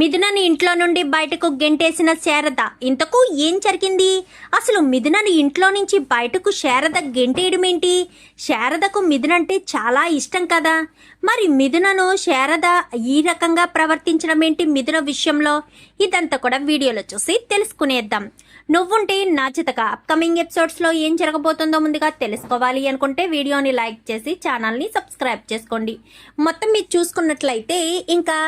మిథునని ఇంట్లో నుండి బయటకు గెంటేసిన శారద ఇంతకు ఏం జరిగింది? అసలు మిథునని ఇంట్లో నుంచి బయటకు శారద గెంటేయడమేంటి శారదకు మిథున అంటే చాలా ఇష్టం కదా. మరి మిథునను శారద ఈ రకంగా ప్రవర్తించడం ఏంటి మిథున విషయంలో? ఇదంతా కూడా వీడియోలో చూసి తెలుసుకునేద్దాం. నువ్వుంటే నాచితక అప్కమింగ్ ఎపిసోడ్స్లో ఏం జరగబోతుందో ముందుగా తెలుసుకోవాలి అనుకుంటే వీడియోని లైక్ చేసి ఛానల్ని సబ్స్క్రైబ్ చేసుకోండి. మొత్తం మీరు చూసుకున్నట్లయితే ఇంకా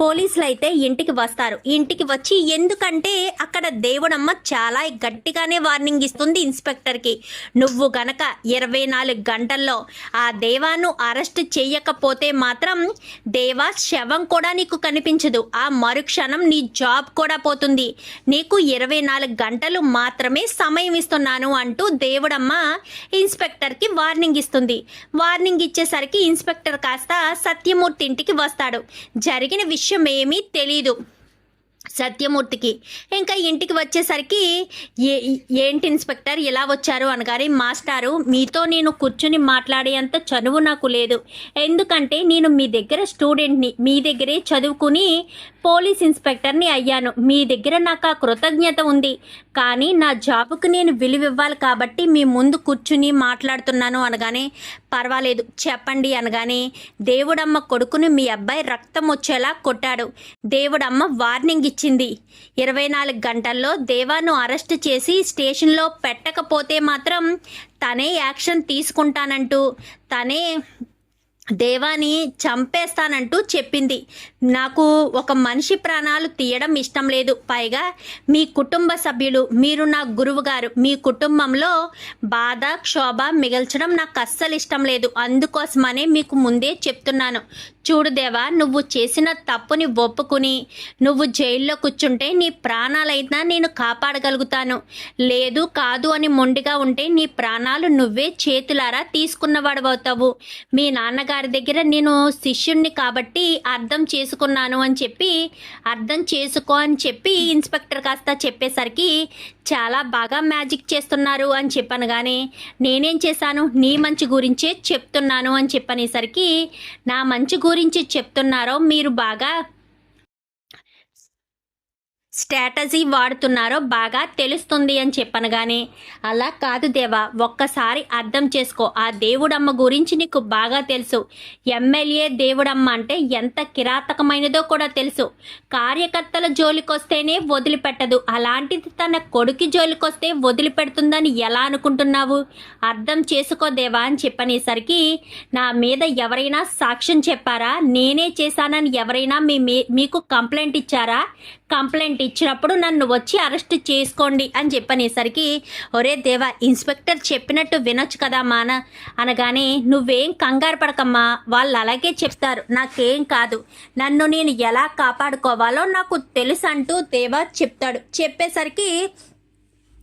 పోలీసులు అయితే ఇంటికి వస్తారు. ఇంటికి వచ్చి ఎందుకంటే అక్కడ దేవుడమ్మ చాలా గట్టిగానే వార్నింగ్ ఇస్తుంది ఇన్స్పెక్టర్కి. నువ్వు గనక ఇరవై నాలుగు గంటల్లో ఆ దేవాను అరెస్ట్ చేయకపోతే మాత్రం దేవా శవం కూడా నీకు కనిపించదు. ఆ మరుక్షణం నీ జాబ్ కూడా పోతుంది. నీకు ఇరవై నాలుగు గంటలు మాత్రమే సమయం ఇస్తున్నాను అంటూ దేవుడమ్మ ఇన్స్పెక్టర్కి వార్నింగ్ ఇస్తుంది. వార్నింగ్ ఇచ్చేసరికి ఇన్స్పెక్టర్ కాస్త సత్యమూర్తి ఇంటికి వస్తాడు. జరిగిన విషయం విషయమేమీ తెలీదు. సత్యమూర్తికి. ఇంకా ఇంటికి వచ్చేసరికి ఏ ఏంటి ఇన్స్పెక్టర్? ఇలా వచ్చారు? అనగానే మాస్టారు మీతో నేను కూర్చుని మాట్లాడేంత చదువు నాకు లేదు. ఎందుకంటే నేను మీ దగ్గర స్టూడెంట్ని మీ దగ్గరే చదువుకుని పోలీస్ ఇన్స్పెక్టర్ని అయ్యాను. మీ దగ్గర నాకు ఆ కృతజ్ఞత ఉంది. కానీ నా జాబుకు నేను విలువ ఇవ్వాలి కాబట్టి మీ ముందు కూర్చుని మాట్లాడుతున్నాను అనగానే పర్వాలేదు చెప్పండి అనగానే దేవుడమ్మ కొడుకుని మీ అబ్బాయి రక్తం వచ్చేలా కొట్టాడు. దేవుడమ్మ వార్నింగ్ ఇచ్చింది. ఇరవై నాలుగు గంటల్లో దేవాను అరెస్ట్ చేసి స్టేషన్లో పెట్టకపోతే మాత్రం తనే యాక్షన్ తీసుకుంటానంటూ తనే దేవాని చంపేస్తానంటూ చెప్పింది. నాకు ఒక మనిషి ప్రాణాలు తీయడం ఇష్టం లేదు. పైగా మీ కుటుంబ సభ్యులు మీరు నా గురువు గారు మీ కుటుంబంలో బాధ క్షోభ మిగల్చడం నాకు అస్సలు ఇష్టం లేదు. అందుకోసమనే మీకు ముందే చెప్తున్నాను. చూడు దేవా నువ్వు చేసిన తప్పుని ఒప్పుకుని నువ్వు జైల్లో కూర్చుంటే నీ ప్రాణాలైనా నేను కాపాడగలుగుతాను. లేదు కాదు అని మొండిగా ఉంటే నీ ప్రాణాలు నువ్వే చేతులారా తీసుకున్నవాడవుతావు. మీ నాన్నగారు గారి దగ్గర నేను శిష్యుణ్ణి కాబట్టి అర్థం చేసుకున్నాను అని చెప్పి అర్థం చేసుకో అని చెప్పి ఇన్స్పెక్టర్ కాస్త చెప్పేసరికి చాలా బాగా మ్యాజిక్ చేస్తున్నారు అని చెప్పాను. కానీ నేనేం చేశాను? నీ మంచి గురించే చెప్తున్నాను అని చెప్పనేసరికి నా మంచి గురించి చెప్తున్నారో మీరు బాగా స్ట్రాటజీ వాడుతున్నారో బాగా తెలుస్తుంది అని చెప్పనగానే అలా కాదు దేవా ఒక్కసారి అర్థం చేసుకో. ఆ దేవుడమ్మ గురించి నీకు బాగా తెలుసు. ఎమ్మెల్యే దేవుడమ్మ అంటే ఎంత కిరాతకమైనదో కూడా తెలుసు. కార్యకర్తల జోలికొస్తేనే వదిలిపెట్టదు. అలాంటిది తన కొడుకు జోలికొస్తే వదిలిపెడుతుందని ఎలా అనుకుంటున్నావు? అర్థం చేసుకో దేవా అని చెప్పనేసరికి నా మీద ఎవరైనా సాక్ష్యం చెప్పారా? నేనే చేశానని ఎవరైనా మీ మీ- మీకు కంప్లైంట్ ఇచ్చారా? కంప్లైంట్ ఇచ్చినప్పుడు నన్ను వచ్చి అరెస్ట్ చేసుకోండి అని చెప్పనేసరికి ఒరే దేవా ఇన్స్పెక్టర్ చెప్పినట్టు వినొచ్చు కదా మాన. అనగానే నువ్వేం కంగారు పడకమ్మా వాళ్ళు అలాగే చెప్తారు. నాకేం కాదు. నన్ను నేను ఎలా కాపాడుకోవాలో నాకు తెలుసు అంటూ దేవా చెప్తాడు. చెప్పేసరికి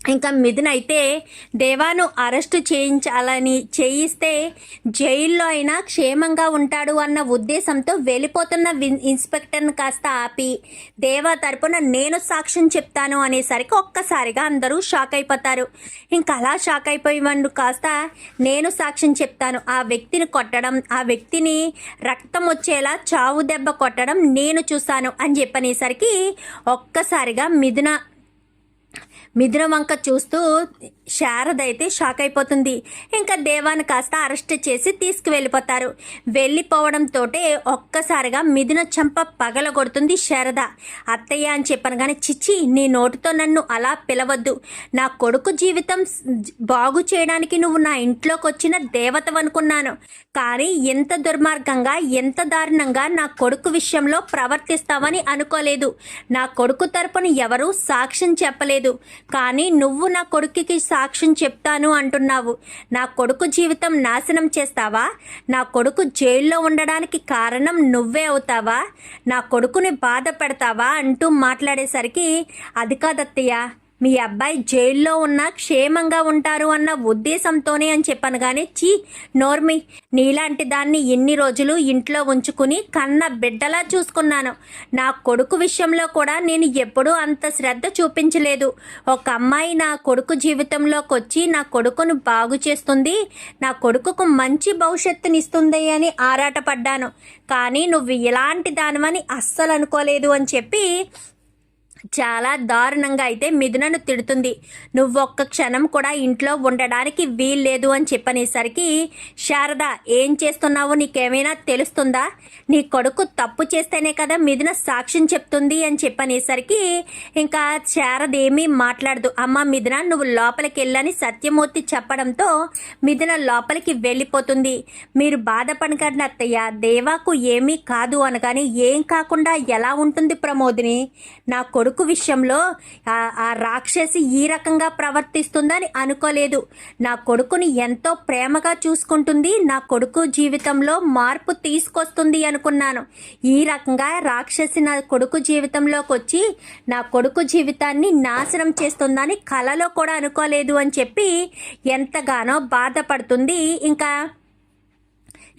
ఇంకా మిథున్ అయితే దేవాను అరెస్టు చేయించాలని చేయిస్తే జైల్లో అయినా క్షేమంగా ఉంటాడు అన్న ఉద్దేశంతో వెళ్ళిపోతున్న విన్- ఇన్స్పెక్టర్ని కాస్త ఆపి దేవా తరపున నేను సాక్ష్యం చెప్తాను అనేసరికి ఒక్కసారిగా అందరూ షాక్ అయిపోతారు. ఇంకా అలా షాక్ అయిపోయేవాడు కాస్త నేను సాక్ష్యం చెప్తాను. ఆ వ్యక్తిని కొట్టడం ఆ వ్యక్తిని రక్తం వచ్చేలా చావు దెబ్బ కొట్టడం నేను చూశాను అని చెప్పనేసరికి ఒక్కసారిగా మిథున మిథున వంక చూస్తూ శారద అయితే షాక్ అయిపోతుంది. ఇంకా దేవాన్ని కాస్త అరెస్ట్ చేసి తీసుకువెళ్ళిపోతారు. వెళ్ళిపోవడంతో ఒక్కసారిగా మిథున చంప పగలగొడుతుంది శారద. అత్తయ్య అని చెప్పాను కానీ చిచ్చి నీ నోటితో నన్ను అలా పిలవద్దు. నా కొడుకు జీవితం బాగు చేయడానికి నువ్వు నా ఇంట్లోకి వచ్చిన దేవతవనుకున్నాను కానీ ఎంత దుర్మార్గంగా ఎంత దారుణంగా నా కొడుకు విషయంలో ప్రవర్తిస్తావని అనుకోలేదు. నా కొడుకు తరపున ఎవరూ సాక్ష్యం చెప్పలేదు. కానీ నువ్వు నా కొడుకుకి సాక్ష్యం చెప్తాను అంటున్నావు. నా కొడుకు జీవితం నాశనం చేస్తావా? నా కొడుకు జైల్లో ఉండడానికి కారణం నువ్వే అవుతావా? నా కొడుకుని బాధ పెడతావా? అంటూ మాట్లాడేసరికి అది కాదత్తయ్య మీ అబ్బాయి జైల్లో ఉన్నా క్షేమంగా ఉంటారు అన్న ఉద్దేశంతోనే అని చెప్పాను కానీ చీ నోర్మి నీలాంటి దాన్ని ఎన్ని రోజులు ఇంట్లో ఉంచుకుని కన్న బిడ్డలా చూసుకున్నాను. నా కొడుకు విషయంలో కూడా నేను ఎప్పుడూ అంత శ్రద్ధ చూపించలేదు. ఒక అమ్మాయి నా కొడుకు జీవితంలోకి వచ్చి నా కొడుకును బాగు చేస్తుంది నా కొడుకుకు మంచి భవిష్యత్తునిస్తుంది అని ఆరాటపడ్డాను. కానీ నువ్వు ఇలాంటి దానివని అస్సలు అనుకోలేదు అని చెప్పి చాలా దారుణంగా అయితే మిథునను తిడుతుంది. నువ్వొక్క క్షణం కూడా ఇంట్లో ఉండడానికి వీల్లేదు అని చెప్పనేసరికి శారద ఏం చేస్తున్నావు? నీకేమైనా తెలుస్తుందా? నీ కొడుకు తప్పు చేస్తేనే కదా మిథున సాక్ష్యం చెప్తుంది అని చెప్పనేసరికి ఇంకా శారద ఏమీ మాట్లాడదు. అమ్మ మిథున నువ్వు లోపలికి వెళ్ళని సత్యమూర్తి చెప్పడంతో మిథున లోపలికి వెళ్ళిపోతుంది. మీరు బాధపడకండి అత్తయ్య. దేవాకు ఏమీ కాదు అనగానే ఏం కాకుండా ఎలా ఉంటుంది ప్రమోదిని? నా కొడుకు కొడుకు విషయంలో ఆ- రాక్షసి ఈ రకంగా ప్రవర్తిస్తుందని అనుకోలేదు. నా కొడుకుని ఎంతో ప్రేమగా చూసుకుంటుంది నా కొడుకు జీవితంలో మార్పు తీసుకొస్తుంది అనుకున్నాను. ఈ రకంగా రాక్షసి నా కొడుకు జీవితంలోకి వచ్చి నా కొడుకు జీవితాన్ని నాశనం చేస్తుందని కలలో కూడా అనుకోలేదు అని చెప్పి ఎంతగానో బాధపడుతుంది. ఇంకా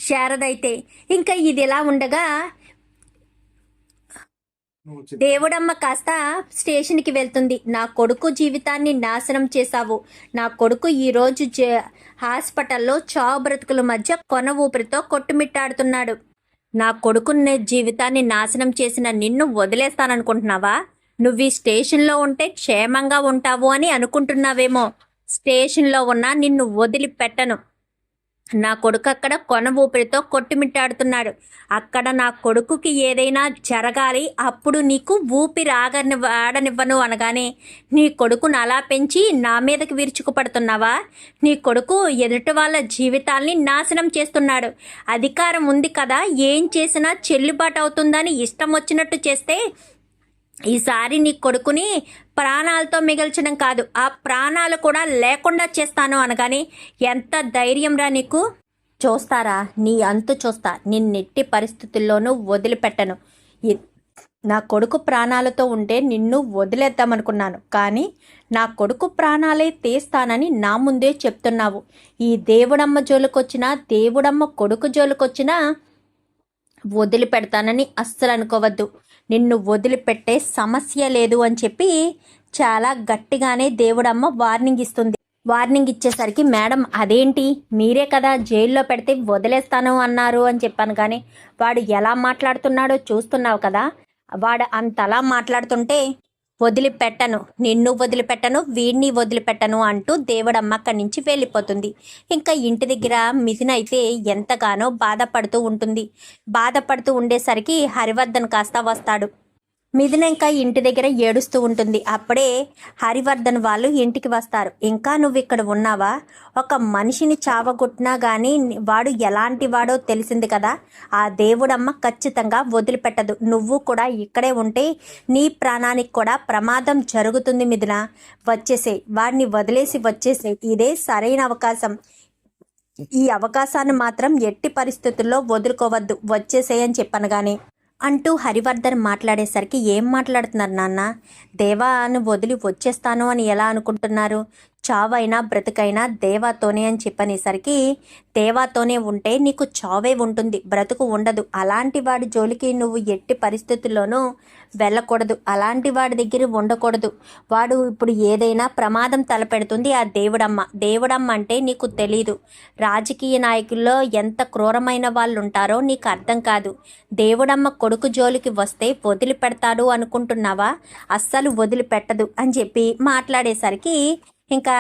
శారదైతే ఇంకా ఇది ఎలా ఉండగా దేవుడమ్మ కాస్త స్టేషన్కి వెళ్తుంది. నా కొడుకు జీవితాన్ని నాశనం చేశావు. నా కొడుకు ఈరోజు హాస్పిటల్లో చావు బ్రతుకుల మధ్య కొన ఊపిరితో కొట్టుమిట్టాడుతున్నాడు. నా కొడుకు జీవితాన్ని నాశనం చేసిన నిన్ను వదిలేస్తాననుకుంటున్నావా? నువ్వు ఈ స్టేషన్లో ఉంటే క్షేమంగా ఉంటావు అని అనుకుంటున్నావేమో. స్టేషన్లో ఉన్నా నిన్ను వదిలిపెట్టను. నా కొడుకు అక్కడ కొన ఊపిరితో కొట్టుమిట్టాడుతున్నాడు. అక్కడ నా కొడుకుకి ఏదైనా జరగాలి అప్పుడు నీకు ఊపిరి ఆగని ఆడనివ్వను అనగానే నీ కొడుకును అలా పెంచి నా మీదకి విరుచుకుపడుతున్నావా? నీ కొడుకు ఎదుటి వాళ్ళ జీవితాల్ని నాశనం చేస్తున్నాడు. అధికారం ఉంది కదా ఏం చేసినా చెల్లుబాటు అవుతుందని ఇష్టం వచ్చినట్టు చేస్తే ఈసారి నీ కొడుకుని ప్రాణాలతో మిగల్చడం కాదు. ఆ ప్రాణాలు కూడా లేకుండా చేస్తాను అనగానే ఎంత ధైర్యం రా నీకు? చూస్తారా నీ అంతు చూస్తా. నిన్నెట్టి పరిస్థితుల్లోనూ వదిలిపెట్టను. నా కొడుకు ప్రాణాలతో ఉంటే నిన్ను వదిలేద్దామనుకున్నాను. కానీ నా కొడుకు ప్రాణాలే తీస్తానని నా ముందే చెప్తున్నావు. ఈ దేవుడమ్మ జోలికొచ్చినా దేవుడమ్మ కొడుకు జోలికొచ్చినా వదిలిపెడతానని అస్సలు అనుకోవద్దు. నిన్ను వదిలిపెట్టే సమస్య లేదు అని చెప్పి చాలా గట్టిగానే దేవుడమ్మ వార్నింగ్ ఇస్తుంది. వార్నింగ్ ఇచ్చేసరికి మేడం అదేంటి? మీరే కదా జైల్లో పెడితే వదిలేస్తాను అన్నారు అని చెప్పాను కానీ వాడు ఎలా మాట్లాడుతున్నాడో చూస్తున్నావు కదా? వాడు అంతలా మాట్లాడుతుంటే వదిలిపెట్టను నిన్ను వదిలిపెట్టను వీడిని వదిలిపెట్టను అంటూ దేవుడమ్మ అక్కడి నుంచి వెళ్ళిపోతుంది. ఇంకా ఇంటి దగ్గర మిథున అయితే ఎంతగానో బాధపడుతూ ఉంటుంది. బాధపడుతూ ఉండేసరికి హరివర్ధన్ కాస్త వస్తాడు. మిథున ఇంకా ఇంటి దగ్గర ఏడుస్తూ ఉంటుంది. అప్పుడే హరివర్ధన్ వాళ్ళు ఇంటికి వస్తారు. ఇంకా నువ్వు ఇక్కడ ఉన్నావా? ఒక మనిషిని చావగొట్టినా కానీ వాడు ఎలాంటి వాడో తెలిసింది కదా. ఆ దేవుడమ్మ ఖచ్చితంగా వదిలిపెట్టదు. నువ్వు కూడా ఇక్కడే ఉంటే నీ ప్రాణానికి కూడా ప్రమాదం జరుగుతుంది మిథున. వచ్చేసే వాడిని వదిలేసి వచ్చేసే ఇదే సరైన అవకాశం. ఈ అవకాశాన్ని మాత్రం ఎట్టి పరిస్థితుల్లో వదులుకోవద్దు. వచ్చేసేయని చెప్పనగానే అంటూ హరివర్ధన్ మాట్లాడేసరికి ఏం మాట్లాడుతున్నారు నాన్న? దేవాను వదిలి వచ్చేస్తాను అని ఎలా అనుకుంటున్నారు? చావైనా బ్రతుకైనా దేవాతోనే అని చెప్పనేసరికి దేవాతోనే ఉంటే నీకు చావే ఉంటుంది బ్రతుకు ఉండదు. అలాంటి వాడి జోలికి నువ్వు ఎట్టి పరిస్థితుల్లోనూ వెళ్ళకూడదు. అలాంటి వాడి దగ్గర ఉండకూడదు. వాడు ఇప్పుడు ఏదైనా ప్రమాదం తలపెడుతుంది ఆ దేవుడమ్మ. దేవుడమ్మ అంటే నీకు తెలీదు. రాజకీయ నాయకుల్లో ఎంత క్రూరమైన వాళ్ళు ఉంటారో నీకు అర్థం కాదు. దేవుడమ్మ కొడుకు జోలికి వస్తే వదిలిపెడతాడు అనుకుంటున్నావా? అస్సలు వదిలిపెట్టదు అని చెప్పి మాట్లాడేసరికి ఇంకా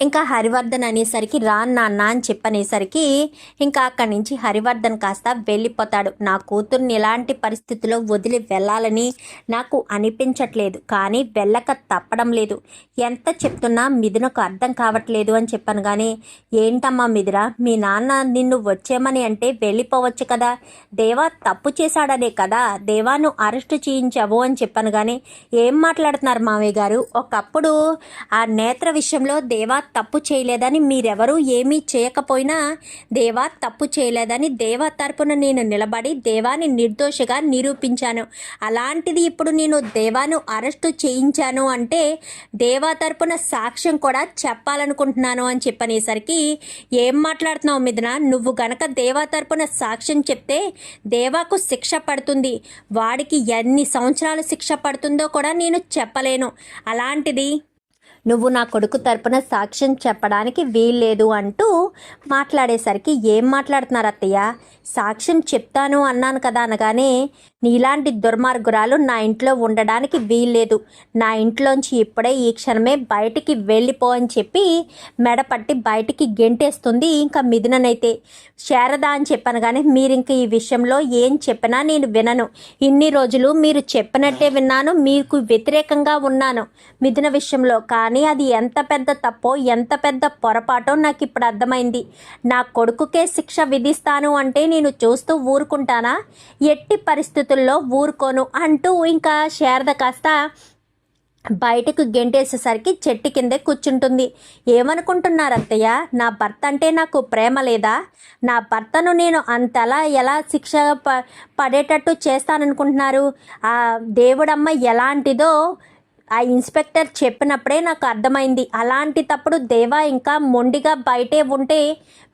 ఇంకా హరివర్ధన్ అనేసరికి రా నాన్న అని చెప్పనేసరికి ఇంకా అక్కడి నుంచి హరివర్ధన్ కాస్త వెళ్ళిపోతాడు. నా కూతుర్ని ఎలాంటి పరిస్థితిలో వదిలి వెళ్ళాలని నాకు అనిపించట్లేదు. కానీ వెళ్ళక తప్పడం లేదు. ఎంత చెప్తున్నా మిథునకు అర్థం కావట్లేదు అని చెప్పాను కానీ ఏంటమ్మా మిథున మీ నాన్న నిన్ను వచ్చేమని అంటే వెళ్ళిపోవచ్చు కదా. దేవా తప్పు చేశాడనే కదా. దేవాను అరెస్ట్ చేయించావు అని చెప్పాను కానీ ఏం మాట్లాడుతున్నారు మామయ్య గారు? ఒకప్పుడు ఆ నేత్ర విషయంలో దేవా తప్పు చేయలేదని మీరెవరూ ఏమీ చేయకపోయినా దేవా తప్పు చేయలేదని దేవా తరపున నేను నిలబడి దేవాని నిర్దోషిగా నిరూపించాను. అలాంటిది ఇప్పుడు నేను దేవాను అరెస్టు చేయించాను అంటే దేవా తరపున సాక్ష్యం కూడా చెప్పాలనుకుంటున్నాను అని చెప్పనేసరికి ఏం మాట్లాడుతున్నావు మిథున? నువ్వు గనక దేవా తరపున సాక్ష్యం చెప్తే దేవాకు శిక్ష పడుతుంది. వాడికి ఎన్ని సంవత్సరాలు శిక్ష పడుతుందో కూడా నేను చెప్పలేను. అలాంటిది నువ్వు నా కొడుకు తరపున సాక్ష్యం చెప్పడానికి వీల్లేదు అంటూ మాట్లాడేసరికి ఏం మాట్లాడుతున్నారు అత్తయ్య? సాక్ష్యం చెప్తాను అన్నాను కదా అనగానే నీలాంటి దుర్మార్గురాలు నా ఇంట్లో ఉండడానికి వీల్లేదు. నా ఇంట్లోంచి ఇప్పుడే ఈ క్షణమే బయటికి వెళ్ళిపో అని చెప్పి మెడపట్టి బయటికి గెంటేస్తుంది ఇంకా మిథుననైతే. శారద అని చెప్పాను కానీ మీరు ఇంక ఈ విషయంలో ఏం చెప్పినా నేను వినను. ఇన్ని రోజులు మీరు చెప్పినట్టే విన్నాను మీకు వ్యతిరేకంగా ఉన్నాను మిథున విషయంలో. కానీ అది ఎంత పెద్ద తప్పో ఎంత పెద్ద పొరపాటో నాకు ఇప్పుడు అర్థమైంది. నా కొడుకుకే శిక్ష విధిస్తాను అంటే నేను చూస్తూ ఊరుకుంటానా? ఎట్టి పరిస్థితుల్లో ఊరుకోను అంటూ ఇంకా శారద కాస్త బయటకు గెంటేసేసరికి చెట్టు కిందే కూర్చుంటుంది. ఏమనుకుంటున్నారు అత్తయ్య నా భర్త అంటే నాకు ప్రేమ లేదా? నా భర్తను నేను అంతలా ఎలా శిక్ష ప పడేటట్టు చేస్తాననుకుంటున్నారు? ఆ దేవుడమ్మ ఎలాంటిదో ఆ ఇన్స్పెక్టర్ చెప్పినప్పుడే నాకు అర్థమైంది. అలాంటి తప్పుడు దేవా ఇంకా మొండిగా బయటే ఉంటే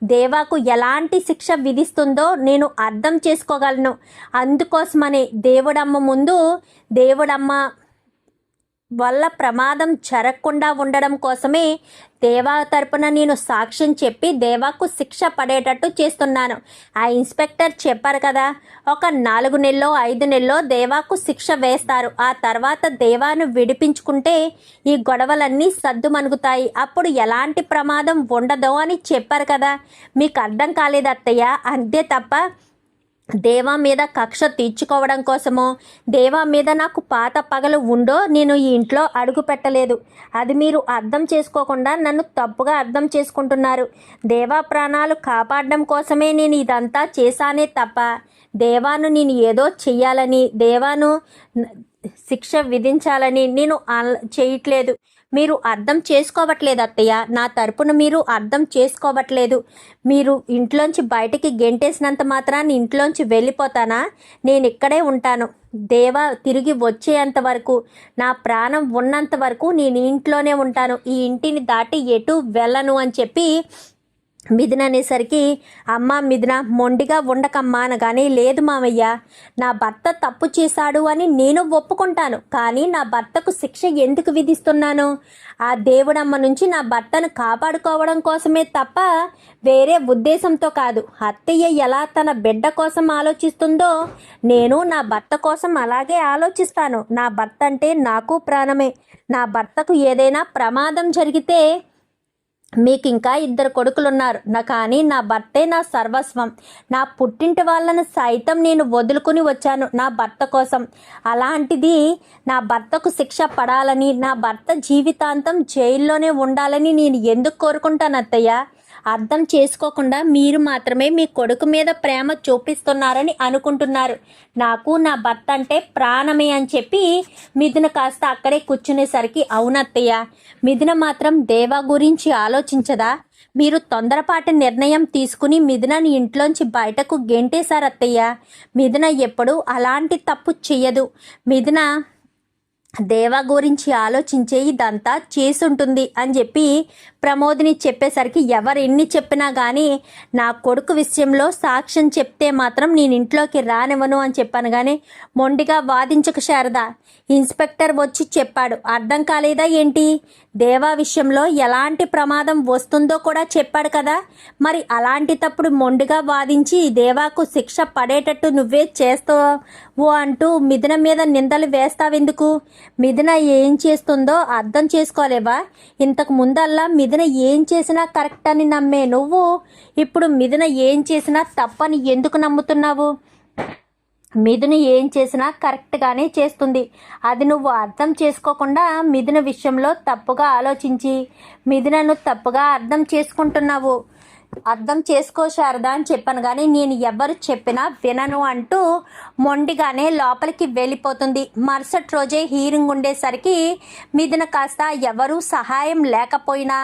దేవాకు ఎలాంటి శిక్ష విధిస్తుందో నేను అర్థం చేసుకోగలను. అందుకోసమనే దేవుడమ్మ ముందు దేవుడమ్మ వల్ల ప్రమాదం జరగకుండా ఉండడం కోసమే దేవా తరపున నేను సాక్ష్యం చెప్పి దేవాకు శిక్ష పడేటట్టు చేస్తున్నాను. ఆ ఇన్స్పెక్టర్ చెప్పారు కదా ఒక నాలుగు నెలలో ఐదు నెలలో దేవాకు శిక్ష వేస్తారు. ఆ తర్వాత దేవాను విడిపించుకుంటే ఈ గొడవలన్నీ సద్దుమణుగుతాయి అప్పుడు ఎలాంటి ప్రమాదం ఉండదు అని చెప్పారు కదా. మీకు అర్థం కాలేదు అత్తయ్య అంతే తప్ప దేవా మీద కక్ష తీర్చుకోవడం కోసమో? దేవా మీద నాకు పాత పగలు ఉండో నేను ఈ ఇంట్లో అడుగు పెట్టలేదు. అది మీరు అర్థం చేసుకోకుండా నన్ను తప్పుగా అర్థం చేసుకుంటున్నారు. దేవా ప్రాణాలు కాపాడడం కోసమే నేను ఇదంతా చేశానే తప్ప దేవాను నేను ఏదో చెయ్యాలని దేవాను శిక్ష విధించాలని నేను చేయట్లేదు. మీరు అర్థం చేసుకోవట్లేదు అత్తయ్య. నా తరపున మీరు అర్థం చేసుకోవట్లేదు. మీరు ఇంట్లోంచి బయటికి గెంటేసినంత మాత్రాన్ని ఇంట్లోంచి వెళ్ళిపోతానా? నేను ఇక్కడే ఉంటాను. దేవ తిరిగి వచ్చేంత వరకు నా ప్రాణం ఉన్నంత వరకు నేను ఇంట్లోనే ఉంటాను. ఈ ఇంటిని దాటి ఎటు వెళ్ళను అని చెప్పి మిథున అనేసరికి అమ్మ మిథున మొండిగా ఉండకమ్మా అనగానే లేదు మామయ్య నా భర్త తప్పు చేశాడు అని నేను ఒప్పుకుంటాను కానీ నా భర్తకు శిక్ష ఎందుకు విధిస్తున్నాను? ఆ దేవుడమ్మ నుంచి నా భర్తను కాపాడుకోవడం కోసమే తప్ప వేరే ఉద్దేశంతో కాదు. అత్తయ్య ఎలా తన బిడ్డ కోసం ఆలోచిస్తుందో నేను నా భర్త కోసం అలాగే ఆలోచిస్తాను. నా భర్త అంటే నాకు ప్రాణమే. నా భర్తకు ఏదైనా ప్రమాదం జరిగితే మీకు ఇంకా ఇద్దరు కొడుకులున్నారు. నా కానీ నా భర్తే నా సర్వస్వం. నా పుట్టింటి వాళ్ళను సైతం నేను వదులుకుని వచ్చాను నా భర్త కోసం. అలాంటిది నా భర్తకు శిక్ష పడాలని నా భర్త జీవితాంతం జైల్లోనే ఉండాలని నేను ఎందుకు కోరుకుంటాను అత్తయ్య? అర్థం చేసుకోకుండా మీరు మాత్రమే మీ కొడుకు మీద ప్రేమ చూపిస్తున్నారని అనుకుంటున్నారు. నాకు నా భర్త అంటే ప్రాణమే అని చెప్పి మిథున కాస్త అక్కడే కూర్చునేసరికి అవునత్తయ్య మిథున మాత్రం దేవా గురించి ఆలోచించదా? మీరు తొందరపాటి నిర్ణయం తీసుకుని మిథునని ఇంట్లోంచి బయటకు గెంటేశారత్తయ్య. మిథున ఎప్పుడు అలాంటి తప్పు చెయ్యదు. మిథున దేవా గురించి ఆలోచించే ఇదంతా చేసుంటుంది అని చెప్పి ప్రమోదిని చెప్పేసరికి ఎవరు ఎన్ని చెప్పినా కానీ నా కొడుకు విషయంలో సాక్ష్యం చెప్తే మాత్రం నేను ఇంట్లోకి రానివ్వను అని చెప్పాను కానీ మొండిగా వాదించక శారద. ఇన్స్పెక్టర్ వచ్చి చెప్పాడు అర్థం కాలేదా ఏంటి? దేవా విషయంలో ఎలాంటి ప్రమాదం వస్తుందో కూడా చెప్పాడు కదా. మరి అలాంటి తప్పుడు మొండిగా వాదించి దేవాకు శిక్ష పడేటట్టు నువ్వే చేస్తావు అంటూ మిథున మీద నిందలు వేస్తావెందుకు? మిథున ఏం చేస్తుందో అర్థం చేసుకోలేవా? ఇంతకు ముందల్లా మిథున ఏం చేసినా కరెక్ట్ అని నమ్మే నువ్వు? ఇప్పుడు మిథున ఏం చేసినా తప్పని ఎందుకు నమ్ముతున్నావు? మిథున ఏం చేసినా కరెక్ట్గానే చేస్తుంది. అది నువ్వు అర్థం చేసుకోకుండా మిథున విషయంలో తప్పుగా ఆలోచించి మిథునను తప్పుగా అర్థం చేసుకుంటున్నావు. అర్థం చేసుకో శారదా అని చెప్పాను కానీ నేను ఎవరు చెప్పినా వినను అంటూ మొండిగానే లోపలికి వెళ్ళిపోతుంది. మరుసటి రోజే హీరింగ్ ఉండేసరికి మిథున కాస్త ఎవరూ సహాయం లేకపోయినా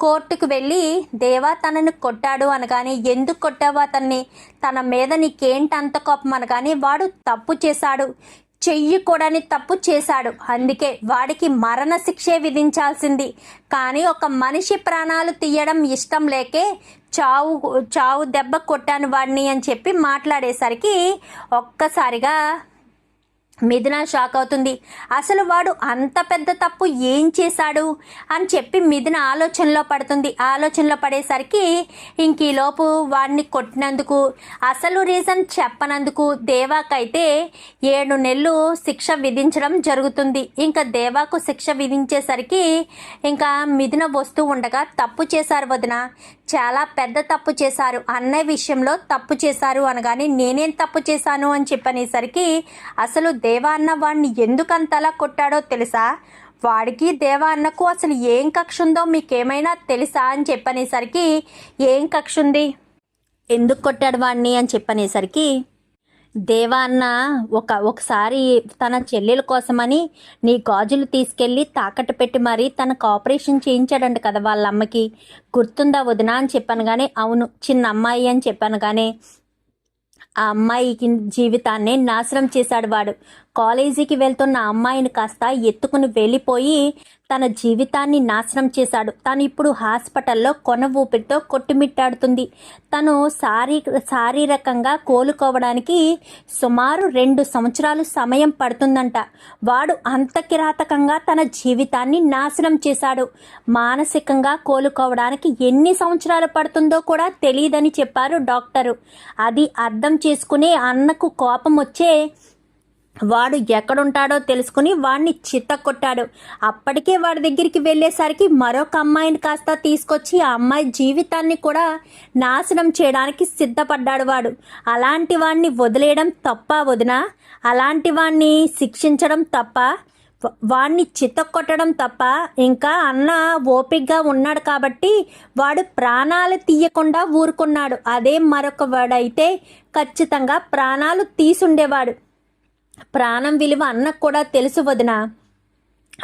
కోర్టుకు వెళ్ళి దేవా తనని కొట్టాడు అనగానే ఎందుకు కొట్టావు అతన్ని? తన మీద నీకేంటి అంత కోపం అనగానే వాడు తప్పు చేశాడు. చెయ్యకూడని తప్పు చేశాడు. అందుకే వాడికి మరణశిక్షే విధించాల్సింది. కానీ ఒక మనిషి ప్రాణాలు తీయడం ఇష్టం లేకే చావు చావు దెబ్బ కొట్టాను వాడిని అని చెప్పి మాట్లాడేసరికి ఒక్కసారిగా మిథున షాక్ అవుతుంది. అసలు వాడు అంత పెద్ద తప్పు ఏం చేశాడు? అని చెప్పి మిథున ఆలోచనలో పడుతుంది. ఆలోచనలో పడేసరికి ఇంక ఈలోపు వాడిని కొట్టినందుకు అసలు రీజన్ చెప్పనందుకు దేవాకైతే ఏడు నెలలు శిక్ష విధించడం జరుగుతుంది. ఇంకా దేవాకు శిక్ష విధించేసరికి ఇంకా మిథున వస్తూ ఉండగా తప్పు చేశారు వదిన. చాలా పెద్ద తప్పు చేశారు. అన్నయ్య విషయంలో తప్పు చేశారు అనగానే నేనేం తప్పు చేశాను? అని చెప్పనేసరికి అసలు దేవా అన్న వాడిని ఎందుకంతలా కొట్టాడో తెలుసా? వాడికి దేవా అన్నకు అసలు ఏం కక్ష ఉందో మీకేమైనా తెలుసా అని చెప్పనేసరికి ఏం కక్ష ఉంది ఎందుకు కొట్టాడు వాడిని అని చెప్పనేసరికి దేవా అన్న ఒక ఒకసారి తన చెల్లెల కోసమని నీ గాజులు తీసుకెళ్ళి తాకట్టు పెట్టి మరీ తనకు ఆపరేషన్ చేయించాడంట కదా వాళ్ళ అమ్మకి. గుర్తుందా వదినా అని చెప్పాను కానీ అవును చిన్న అమ్మాయి అని చెప్పాను కానీ ఆ అమ్మాయికి జీవితాన్ని నాశనం చేశాడు వాడు. కాలేజీకి వెళ్తున్న అమ్మాయిని కాస్త ఎత్తుకుని వెళ్ళిపోయి తన జీవితాన్ని నాశనం చేశాడు. తను ఇప్పుడు హాస్పిటల్లో కొన ఊపిరితో కొట్టుమిట్టాడుతుంది. తను శారీ శారీరకంగా కోలుకోవడానికి సుమారు రెండు సంవత్సరాలు సమయం పడుతుందంట. వాడు అంత కిరాతకంగా తన జీవితాన్ని నాశనం చేశాడు. మానసికంగా కోలుకోవడానికి ఎన్ని సంవత్సరాలు పడుతుందో కూడా తెలియదని చెప్పారు డాక్టరు. అది అర్థం చేసుకునే అన్నకు కోపం వచ్చే వాడు ఎక్కడుంటాడో తెలుసుకుని వాడిని చిత్త కొట్టాడు అప్పటికే వాడి దగ్గరికి వెళ్ళేసరికి మరొక అమ్మాయిని కాస్త తీసుకొచ్చి ఆ అమ్మాయి జీవితాన్ని కూడా నాశనం చేయడానికి సిద్ధపడ్డాడు వాడు. అలాంటి వాడిని వదిలేయడం తప్ప వదిన? అలాంటి వాడిని శిక్షించడం తప్ప? వాడిని చిత్త కొట్టడం తప్ప? ఇంకా అన్న ఓపిగ్గా ఉన్నాడు కాబట్టి వాడు ప్రాణాలు తీయకుండా ఊరుకున్నాడు. అదే మరొక వాడైతే ఖచ్చితంగా ప్రాణాలు తీసుండేవాడు. ప్రాణం విలువ అన్నకు కూడా తెలుసు వదిన.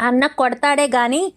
అన్న కొడతాడే గాని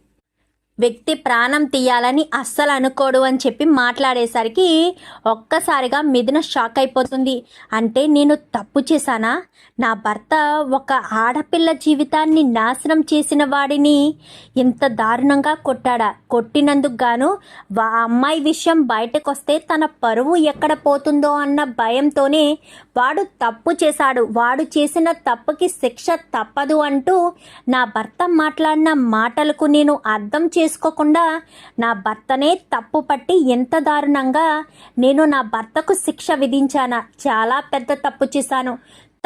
వ్యక్తి ప్రాణం తీయాలని అస్సలు అనుకోడు అని చెప్పి మాట్లాడేసరికి ఒక్కసారిగా మిథున షాక్ అయిపోతుంది. అంటే నేను తప్పు చేశానా? నా భర్త ఒక ఆడపిల్ల జీవితాన్ని నాశనం చేసిన వాడిని ఇంత దారుణంగా కొట్టాడా? కొట్టినందుకు గాను ఆ అమ్మాయి విషయం బయటకు వస్తే తన పరువు ఎక్కడ పోతుందో అన్న భయంతోనే వాడు తప్పు చేశాడు. వాడు చేసిన తప్పుకి శిక్ష తప్పదు అంటూ నా భర్త మాట్లాడిన మాటలకు నేను అర్థం చేసుకోకుండా నా భర్తనే తప్పు పట్టి ఎంత దారుణంగా నేను నా భర్తకు శిక్ష విధించానా? చాలా పెద్ద తప్పు చేశాను.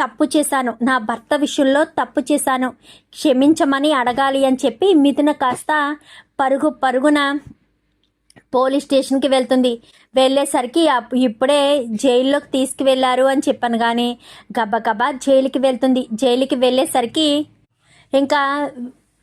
తప్పు చేశాను. నా భర్త విషయంలో తప్పు చేశాను. క్షమించమని అడగాలి అని చెప్పి మిథున కాస్త పరుగు పరుగున పోలీస్ స్టేషన్కి వెళ్తుంది. వెళ్ళేసరికి అప్- ఇప్పుడే జైల్లోకి తీసుకువెళ్ళారు అని చెప్పాను కానీ గబగబా జైలుకి వెళ్తుంది. జైలుకి వెళ్ళేసరికి ఇంకా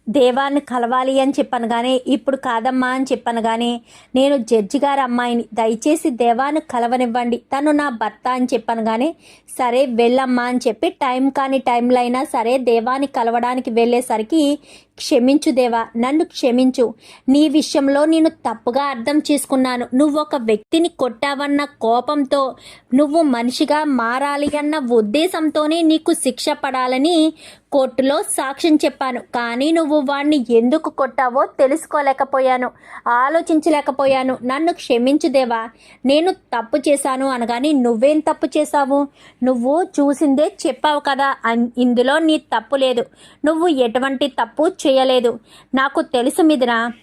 దేవాన్ని కలవాలి అని చెప్పాను కానీ ఇప్పుడు కాదమ్మా అని చెప్పాను కానీ నేను జడ్జి గారి అమ్మాయిని దయచేసి దేవాన్ని కలవనివ్వండి. తను నా భర్త అని చెప్పాను కానీ సరే వెళ్ళమ్మా అని చెప్పి టైం కాని టైంలో అయినా సరే దేవాన్ని కలవడానికి వెళ్ళేసరికి క్షమించు దేవా నన్ను క్షమించు. నీ విషయంలో నేను తప్పుగా అర్థం చేసుకున్నాను. నువ్వు ఒక వ్యక్తిని కొట్టావన్న కోపంతో నువ్వు మనిషిగా మారాలి అన్న ఉద్దేశంతోనే నీకు శిక్ష పడాలని కోర్టులో సాక్ష్యం చెప్పాను. కానీ నువ్వు వాణ్ణి ఎందుకు కొట్టావో తెలుసుకోలేకపోయాను. ఆలోచించలేకపోయాను. నన్ను క్షమించు దేవా నేను తప్పు చేశాను అనగాని నువ్వేం తప్పు చేశావు? నువ్వు చూసిందే చెప్పావు కదా ఇందులో నీ తప్పు లేదు. నువ్వు ఎటువంటి తప్పు చేయలేదు. నాకు తెలుసు మిదినా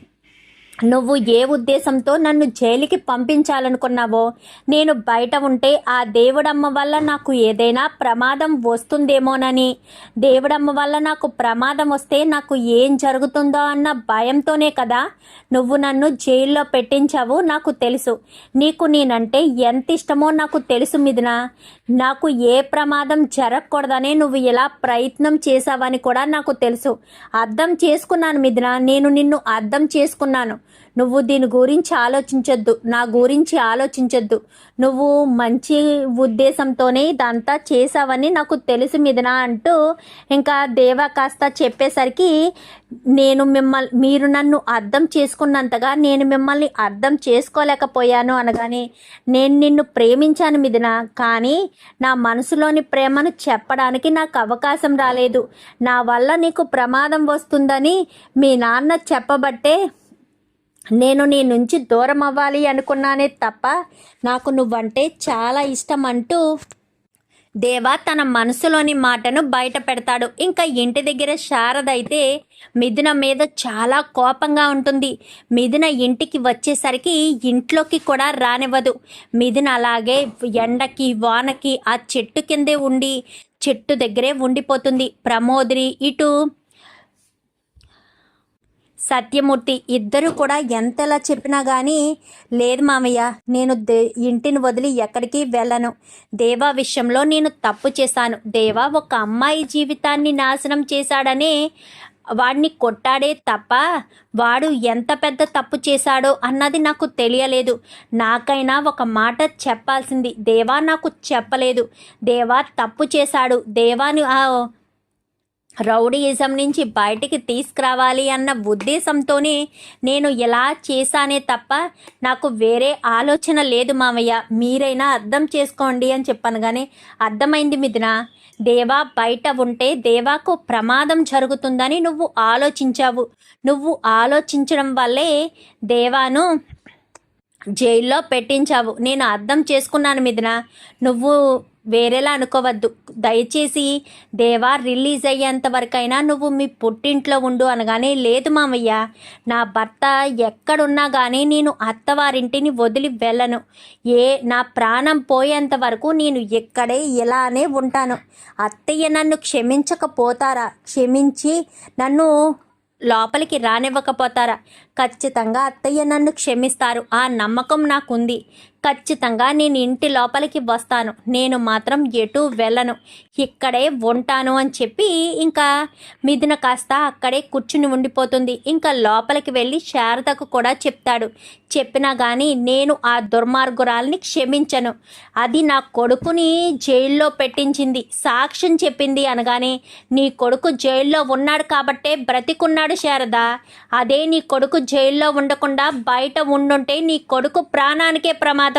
నువ్వు ఏ ఉద్దేశంతో నన్ను జైలుకి పంపించాలనుకున్నావో నేను బయట ఉంటే ఆ దేవుడమ్మ వల్ల నాకు ఏదైనా ప్రమాదం వస్తుందేమోనని. దేవుడమ్మ వల్ల నాకు ప్రమాదం వస్తే నాకు ఏం జరుగుతుందో అన్న భయంతోనే కదా నువ్వు నన్ను జైల్లో పెట్టించావు నాకు తెలుసు. నీకు నేనంటే ఎంత ఇష్టమో నాకు తెలుసు మిదినా నాకు ఏ ప్రమాదం జరగకూడదనే నువ్వు ఇలా ప్రయత్నం చేశావని కూడా నాకు తెలుసు. అర్థం చేసుకున్నాను మిదినా నేను నిన్ను అర్థం చేసుకున్నాను. నువ్వు దీని గురించి ఆలోచించొద్దు. నా గురించి ఆలోచించొద్దు. నువ్వు మంచి ఉద్దేశంతోనే ఇదంతా చేసావని నాకు తెలుసు మీదనా అంటూ ఇంకా దేవా కాస్త చెప్పేసరికి నేను మిమ్మల్ని మీరు నన్ను అర్థం చేసుకున్నంతగా నేను మిమ్మల్ని అర్థం చేసుకోలేకపోయాను అనగానే నేను నిన్ను ప్రేమించాను మిథున. కానీ నా మనసులోని ప్రేమను చెప్పడానికి నాకు అవకాశం రాలేదు. నా వల్ల నీకు ప్రమాదం వస్తుందని మీ నాన్న చెప్పబట్టే నేను నీ నుంచి దూరం అవ్వాలి అనుకున్నానే తప్ప నాకు నువ్వంటే చాలా ఇష్టం అంటూ దేవా తన మనసులోని మాటను బయట పెడతాడు. ఇంకా ఇంటి దగ్గర శారద అయితే మిథున మీద చాలా కోపంగా ఉంటుంది. మిథున ఇంటికి వచ్చేసరికి ఇంట్లోకి కూడా రానివ్వదు. మిథున అలాగే ఎండకి వానకి ఆ చెట్టు కిందే ఉండి చెట్టు దగ్గరే ఉండిపోతుంది. ప్రమోదిని ఇటు సత్యమూర్తి ఇద్దరు కూడా ఎంతలా చెప్పినా కానీ లేదు మామయ్య నేను దే ఇంటిని వదిలి ఎక్కడికి వెళ్ళను. దేవా విషయంలో నేను తప్పు చేశాను. దేవా ఒక అమ్మాయి జీవితాన్ని నాశనం చేశాడని వాడిని కొట్టాడే తప్ప వాడు ఎంత పెద్ద తప్పు చేశాడో అన్నది నాకు తెలియలేదు. నాకైనా ఒక మాట చెప్పాల్సింది. దేవా నాకు చెప్పలేదు. దేవా తప్పు చేశాడు. దేవాని రౌడీయిజం నుంచి బయటికి తీసుకురావాలి అన్న ఉద్దేశంతోనే నేను ఎలా చేశానే తప్ప నాకు వేరే ఆలోచన లేదు మామయ్య. మీరైనా అర్థం చేసుకోండి అని చెప్పాను కానీ అర్థమైంది మిథున. దేవా బయట ఉంటే దేవాకు ప్రమాదం జరుగుతుందని నువ్వు ఆలోచించావు. నువ్వు ఆలోచించడం వల్లే దేవాను జైల్లో పెట్టించావు. నేను అర్థం చేసుకున్నాను మిథున. నువ్వు వేరేలా అనుకోవద్దు. దయచేసి దేవా రిలీజ్ అయ్యేంత వరకైనా నువ్వు మీ పుట్టింట్లో ఉండు అనగానే లేదు మామయ్య నా భర్త ఎక్కడున్నా కానీ నేను అత్తవారింటిని వదిలి వెళ్ళను. ఏ నా ప్రాణం పోయేంత వరకు నేను ఇక్కడే ఇలానే ఉంటాను. అత్తయ్య నన్ను క్షమించకపోతారా? క్షమించి నన్ను లోపలికి రానివ్వకపోతారా? ఖచ్చితంగా అత్తయ్య నన్ను క్షమిస్తారు. ఆ నమ్మకం నాకుంది. ఖచ్చితంగా నేను ఇంటి లోపలికి వస్తాను. నేను మాత్రం ఎటు వెళ్ళను. ఇక్కడే ఉంటాను అని చెప్పి ఇంకా మిథున కాస్త అక్కడే కూర్చుని ఉండిపోతుంది. ఇంకా లోపలికి వెళ్ళి శారదకు కూడా చెప్తాడు. చెప్పినా కానీ నేను ఆ దుర్మార్గురాల్ని క్షమించను. అది నా కొడుకుని జైల్లో పెట్టించింది. సాక్ష్యం చెప్పింది అనగానే నీ కొడుకు జైల్లో ఉన్నాడు కాబట్టే బ్రతికున్నాడు శారద. అదే నీ కొడుకు జైల్లో ఉండకుండా బయట ఉండుంటే నీ కొడుకు ప్రాణానికే ప్రమాదం.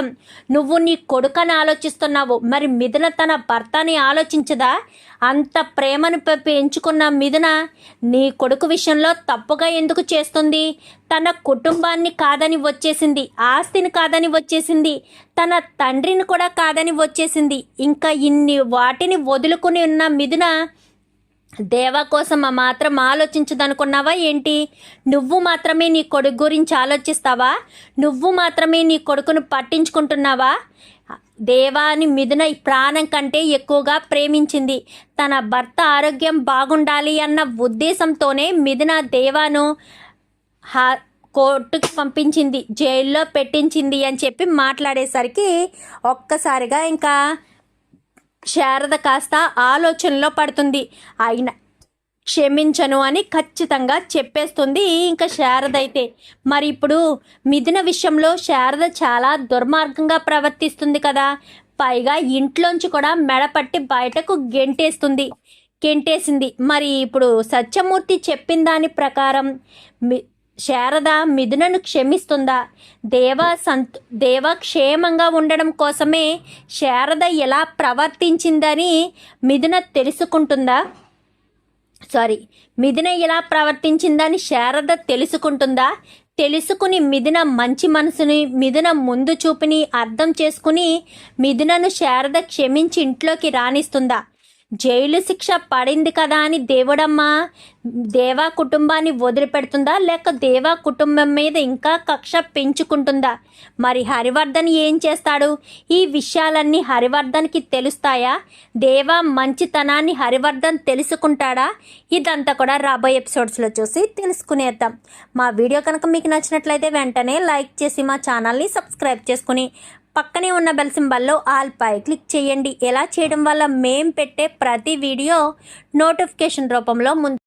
నువ్వు నీ కొడుకని ఆలోచిస్తున్నావు. మరి మిథున తన భర్తని ఆలోచించదా? అంత ప్రేమను పెంచుకున్న మిథున నీ కొడుకు విషయంలో తప్పుగా ఎందుకు చేస్తుంది? తన కుటుంబాన్ని కాదని వచ్చేసింది. ఆస్తిని కాదని వచ్చేసింది. తన తండ్రిని కూడా కాదని వచ్చేసింది. ఇంకా ఇన్ని వాటిని వదులుకుని ఉన్న మిథున దేవా కోసం ఆ మాత్రం ఆలోచించదనుకున్నావా ఏంటి? నువ్వు మాత్రమే నీ కొడుకు గురించి ఆలోచిస్తావా? నువ్వు మాత్రమే నీ కొడుకును పట్టించుకుంటున్నావా? దేవాని మిథున ప్రాణం కంటే ఎక్కువగా ప్రేమించింది. తన భర్త ఆరోగ్యం బాగుండాలి అన్న ఉద్దేశంతోనే మిథున దేవాను హా కోర్టుకి పంపించింది. జైల్లో పెట్టించింది అని చెప్పి మాట్లాడేసరికి ఒక్కసారిగా ఇంకా శారద కాస్త ఆలోచనలో పడుతుంది. ఆయన క్షమించను అని ఖచ్చితంగా చెప్పేస్తుంది ఇంకా శారద అయితే. మరి ఇప్పుడు మిథున విషయంలో శారద చాలా దుర్మార్గంగా ప్రవర్తిస్తుంది కదా. పైగా ఇంట్లోంచి కూడా మెడపట్టి బయటకు గెంటేస్తుంది. గెంటేసింది. మరి ఇప్పుడు సత్యమూర్తి చెప్పిన దాని ప్రకారం మి శారద మిథునను క్షమిస్తుందా? దేవ సంత్ దేవ క్షేమంగా ఉండడం కోసమే శారద ఎలా ప్రవర్తించిందని మిథున తెలుసుకుంటుందా? సారీ మిథున ఎలా ప్రవర్తించిందని శారద తెలుసుకుంటుందా? తెలుసుకుని మిథున మంచి మనసుని మిథున ముందు చూపుని అర్థం చేసుకుని మిథునను శారద క్షమించి ఇంట్లోకి రాణిస్తుందా జైలు శిక్ష పడింది కదా అని దేవుడమ్మ దేవా కుటుంబాన్ని వదిలిపెడుతుందా? లేక దేవా కుటుంబం మీద ఇంకా కక్ష పెంచుకుంటుందా? మరి హరివర్ధన్ ఏం చేస్తాడు? ఈ విషయాలన్నీ హరివర్ధన్కి తెలుస్తాయా? దేవా మంచితనాన్ని హరివర్ధన్ తెలుసుకుంటాడా? ఇదంతా కూడా రాబోయే ఎపిసోడ్స్లో చూసి తెలుసుకునేద్దాం. మా వీడియో కనుక మీకు నచ్చినట్లయితే వెంటనే లైక్ చేసి మా ఛానల్ని సబ్స్క్రైబ్ చేసుకుని పక్కనే ఉన్న బెల్ సింబల్లో ఆల్ పై క్లిక్ చేయండి. ఎలా చేయడం వల్ల మేం పెట్టే ప్రతి వీడియో నోటిఫికేషన్ రూపంలో ముందు